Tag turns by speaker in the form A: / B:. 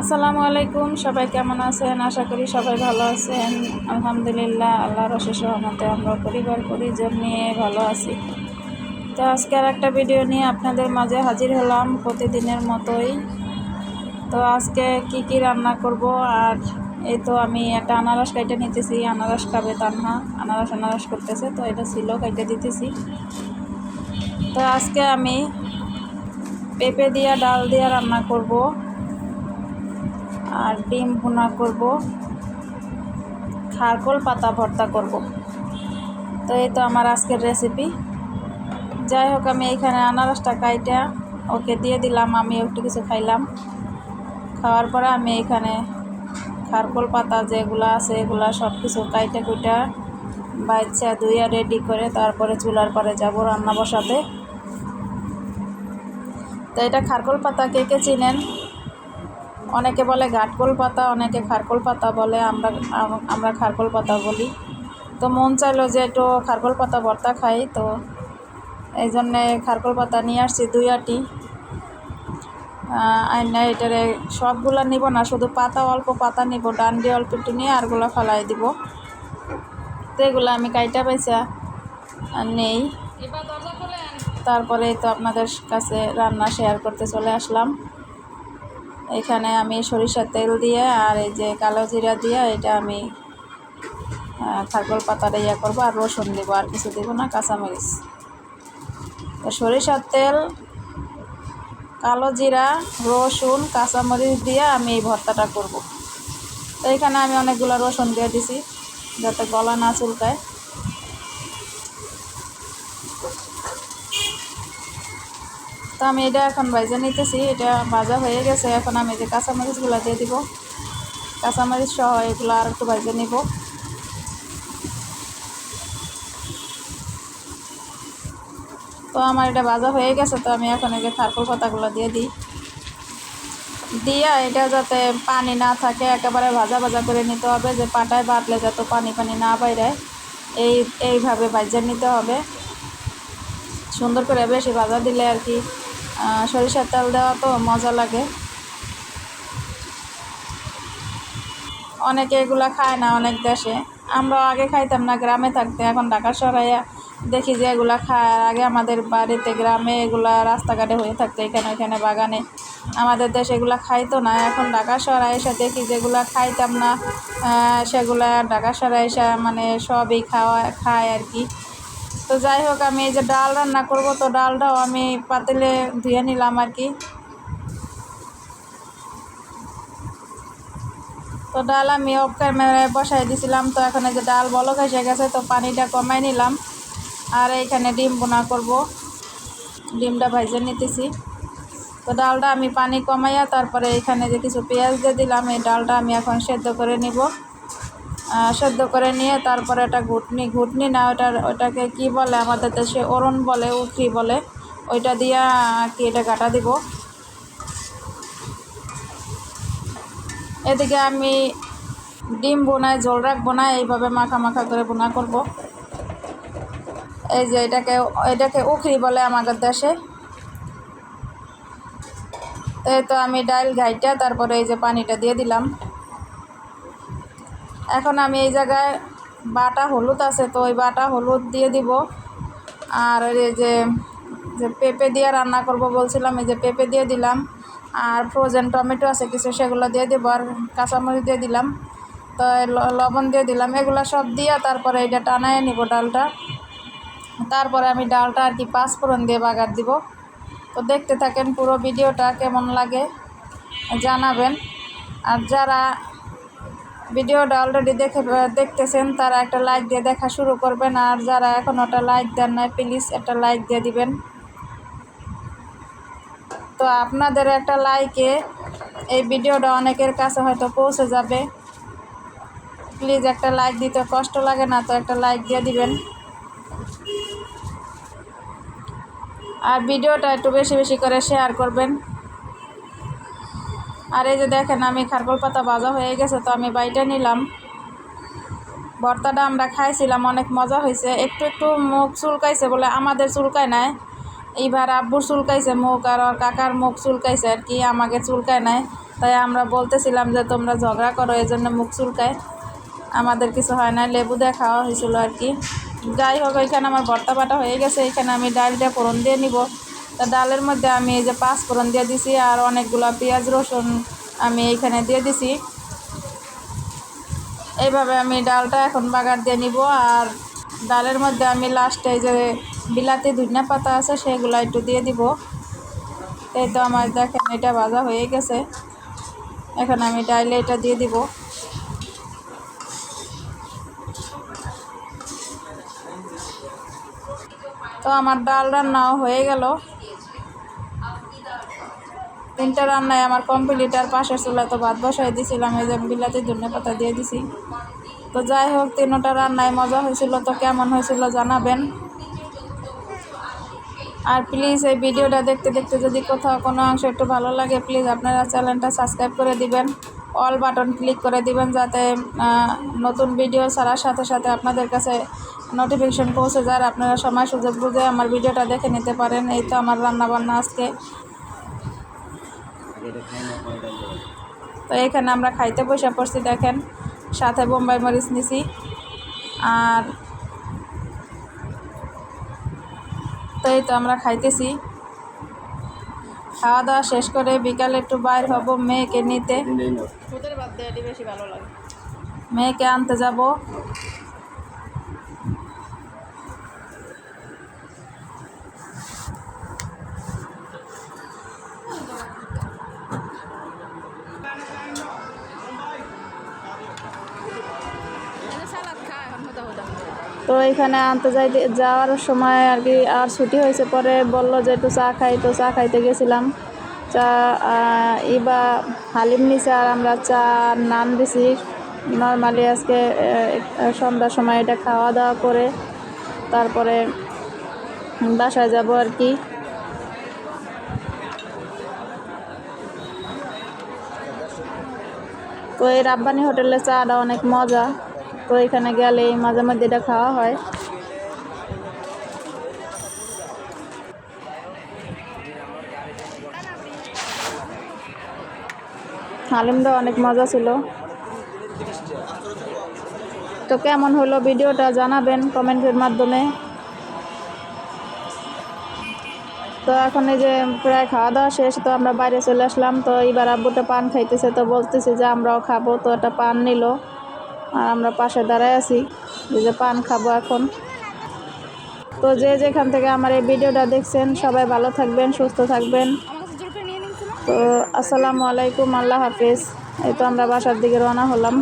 A: আসসালামু আলাইকুম, সবাই কেমন আছেন? আশা করি সবাই ভালো আছেন। আলহামদুলিল্লাহ, আল্লাহর অশেষ রহমতে আমরা পরিবার পরিজন নিয়ে ভালো আছি। তো আজকে আর একটা ভিডিও নিয়ে আপনাদের মাঝে হাজির হলাম প্রতিদিনের মতোই। তো আজকে কি কি রান্না করব? আর এই তো আমি একটা আনারস কাইটে নিতেছি, আনারস খাবে তানহা। আনারস আনারস করতেছে, তো এটা ছিল, কাইটে দিতেছি। তো আজকে আমি পেঁপে দিয়া, ডাল দিয়া রান্না করব। আর ডিম ভুনা করব। খারকোল পাতা ভর্তা করব। তো এই তো আমার আজকের রেসিপি যাই হোক, আমি এইখানে আনারসটা কাইটা ওকে দিয়ে দিলাম আমি একটু কিছু খাইলাম। খাওয়ার পরে আমি এইখানে খারকোল পাতা যেগুলো আছে, এগুলা সব কিছু কাইটা কুইটা বাচ্চা ধুইয়া রেডি করে তারপরে চুলার পরে যাব রান্না বসাতে। তো এটা খারকোল পাতা কে কে চিনেন? অনেকে বলে ঘাটকোল পাতা অনেকে খারকোল পাতা বলে আমরা আমরা খারকোল পাতা বলি। তো মন চাইলো যে একটু খারকোল পাতা ভর্তা খাই তো এই জন্যে খারকোল পাতা নিয়ে আসছি দুই আটি। আইনা এটারে সবগুলো নিব না শুধু পাতা অল্প পাতা নিব ডান্ডি অল্প একটু নিয়ে আরগুলো ফালাই দিব। তো এগুলো আমি কাইটা পাইছা নেই। তারপরে তো আপনাদের কাছে রান্না শেয়ার করতে চলে আসলাম। এখানে আমি সরিষার তেল দিয়ে আর এই যে কালো জিরা দিয়ে এটা আমি খারকল পাতাটা ইয়ে করব আর রসুন দেবো, আর কিছু দেবো না, কাঁচামরিচ। তো সরিষার তেল, কালো জিরা, রসুন, কাঁচামরিচ দিয়ে আমি এই ভর্তাটা করব। তো এখানে আমি অনেকগুলো রসুন দিয়ে দিছি, যাতে গলা না চুলকায়। আমি এটা এখন ভাজা নিতেছি, এটা ভাজা হয়ে গেছে, এখন আমি যে কাঁচামরিচগুলো দিয়ে দিব। কাঁচামরিচ সহ এগুলো আর একটু ভাজা নিব। তো আমার এটা ভাজা হয়ে গেছে, তো আমি এখন এই যে খারকুল পাতাগুলো দিয়ে দিই। দিয়া এটা যাতে পানি না থাকে, একেবারে ভাজা ভাজা করে নিতে হবে, যে পাটায় বাটলে যাতে পানি পানি না বাইরে, এই, এইভাবে ভাজা নিতে হবে। সুন্দর করে বেশি ভাজা দিলে আর কি সরিষার তেল দেওয়া তো মজা লাগে। অনেকে এগুলা খায় না অনেক দেশে। আমরা আগে খাইতাম না, গ্রামে থাকতে। এখন ঢাকা শহরাইয়া দেখি যে এগুলা খায় আগে আমাদের বাড়িতে, গ্রামে এগুলা রাস্তাঘাটে হয়ে থাকতো, এখানে ওইখানে বাগানে। আমাদের দেশে এগুলা খাইতো না। এখন ঢাকা শহরে এসে দেখি যেগুলা খাইতাম না সেগুলা ঢাকা শহরে এসে মানে সবই খাওয়া, খায় আর কি। তো যাই হোক, আমি এই যে ডাল রান্না করব। তো ডালটাও আমি পাতিলে ধুয়ে নিলাম আর কি। তো ডাল আমি অফ ক্যামেরায় বসাই দিছিলাম। তো এখন এই যে ডাল বলক এসে গেছে, তো পানিটা কমাই নিলাম। আর এইখানে ডিম বোনা করব। ডিমটা ভাইজে নিতেছি। তো ডালটা আমি পানি কমাইয়া তারপরে এখানে যে কিছু পেঁয়াজ দিয়ে দিলাম, এই ডালটা আমি এখন সেদ্ধ করে নিব। সেদ্ধ করে নিয়ে তারপরে একটা ঘুটনি ঘুটনি না ওটার ওটাকে কি বলে আমাদের দেশে? অরণ বলে উখরি বলে। ওইটা দিয়া কি এটা কাটা দিব। এদিকে আমি ডিম বোনায় জল রাখব না এইভাবে মাখা মাখা করে বোনা করব। এই যে এটাকে এটাকে উখরি বলে আমাদের দেশে। তো আমি ডাইল ঘাইটা, তারপরে এই যে পানিটা দিয়ে দিলাম। এখন আমি এই জায়গায় বাটা হলুদ আছে, তো ওই বাটা হলুদ দিয়ে দিব। আর এই যে যে পেঁপে দিয়ে রান্না করব বলছিলাম, এই যে পেঁপে দিয়ে দিলাম। আর ফ্রোজেন টমেটো আছে কিছু, সেগুলো দিয়ে দিব, আর কাঁচামরিচ দিয়ে দিলাম। তো লবণ দিয়ে দিলাম। এগুলো সব দিয়ে তারপরে এটা টানায় নিব ডালটা। তারপরে আমি ডালটা আর কি পাঁচ পাঁচফোড়ন দিয়ে বাগার দিব। তো দেখতে থাকেন পুরো ভিডিওটা কেমন লাগে, জানাবেন। আর যারা ভিডিওটা অলরেডি দেখে দেখতেছেন, তারা একটা লাইক দিয়ে দেখা শুরু করবেন। আর যারা এখন ওটা লাইক দেন নাই প্লিজ একটা লাইক দিয়ে দিবেন। তো আপনাদের একটা লাইকে এই ভিডিওটা অনেকের কাছে হয়তো পৌঁছে যাবে। প্লিজ একটা লাইক দিতে কষ্ট লাগে না, তো একটা লাইক দিয়ে দিবেন। আর ভিডিওটা একটু বেশি বেশি করে শেয়ার করবেন। আর এই যে দেখেন, আমি খারকল পাতা ভাজা হয়ে গেছে, তো আমি বাইটা নিলাম। ভর্তাটা আমরা খাইছিলাম, অনেক মজা হয়েছে একটু একটু মুখ চুলকাইছে বলে আমাদের চুলকায় নাই। এইবার আব্বুর চুলকাইছে মুখ আর ওর কাকার মুখ চুলকাইছে আর কি, আমাকে চুলকায় নাই। তাই আমরা বলতেছিলাম যে তোমরা ঝগড়া করো, এই জন্য মুখ চুলকায়। আমাদের কিছু হয় না লেবু দিয়ে খাওয়া হয়েছিল আর কি। যাই হোক এখানে আমার ভর্তা বাটা হয়ে গেছে, এখানে আমি ডালটা ফোড়ন দিয়ে নিব। তা ডালের মধ্যে আমি এই যে পাঁচ ফোড়ন দিয়ে দিছি আর অনেকগুলো পেঁয়াজ, রসুন আমি এইখানে দিয়ে দিছি। এইভাবে আমি ডালটা এখন বাগার দিয়ে নিব আর ডালের মধ্যে আমি লাস্টে যে বিলাতি ধনিয়া পাতা আছে সেগুলো একটু দিয়ে দিব। এই তো আমার দেখেন এটা ভাজা হয়ে গেছে। এখন আমি ডাইলে এটা দিয়ে দিব। তো আমার ডাল রান্নাও হয়ে গেল। তিনটা রান্নায় আমার কমপ্লিট আর পাশের চুলা তো ভাত বসাই দিয়েছিলাম এই যে বিলাতি, ধনে পাতা দিয়ে দিছি। তো যাই হোক, তিনটা রান্নায় মজা হয়েছিল তো কেমন হয়েছিল জানাবেন। আর প্লিজ এই ভিডিওটা দেখতে দেখতে যদি কোথাও কোনো অংশ একটু ভালো লাগে প্লিজ আপনারা চ্যানেলটা সাবস্ক্রাইব করে দিবেন। অল বাটন ক্লিক করে দিবেন যাতে নতুন ভিডিও ছাড়ার সাথে সাথে আপনাদের কাছে নোটিফিকেশন পৌঁছে যায় আপনারা সময় সুযোগ বুঝে আমার ভিডিওটা দেখে নিতে পারেন। এই তো আমার রান্নাবান্না আজকে। তো এখানে আমরা খাইতে বসে পড়ছি দেখেন। সাথে বোম্বাই মরিচ নিছি। আর তো এই তো আমরা খাইতেছি। খাওয়া দাওয়া শেষ করে বিকালে একটু বাইর হব মেয়েকে নিতে।
B: ওদের বাদ দিয়ে এটি বেশি ভালো লাগে।
A: মেয়েকে আনতে যাব। তো এখানে আনতে যাই, যাওয়ার সময় আর কি, আর ছুটি হয়েছে পরে বলল যে একটু চা খাই, তো চা খাইতে গেছিলাম। চা ইবা হালিম নিছে আর আমরা চা নান দিছি। নর্মালি আজকে সন্ধ্যার সময় এটা খাওয়া দাওয়া করে, তারপরে বাসায় যাব আর কি। তো এই রাব্বানি হোটেলে চাটা অনেক মজা। তো এখানে গেলে মাঝে মাঝে এটা খাওয়া হয়। হালিমটা অনেক মজা ছিল। তো কেমন হলো ভিডিওটা জানাবেন কমেন্টের মাধ্যমে। তো এখন এই যে প্রায় খাওয়া দাওয়া শেষ, তো আমরা বাইরে চলে আসলাম। তো এবার আব্বুটা পান খাইতেছে, তো বলতেছে যে আমরাও খাব। তো একটা পান নিল। আর আমরা পাশে দাঁড়ায় আছি। যে পান খাব এখন। তো যে যেখান থেকে আমার এই ভিডিওটা দেখছেন, সবাই ভালো থাকবেন, সুস্থ থাকবেন। তো আসসালামু আলাইকুম, আল্লাহ হাফিজ। এই তো আমরা বাসার দিকে রওনা হলাম।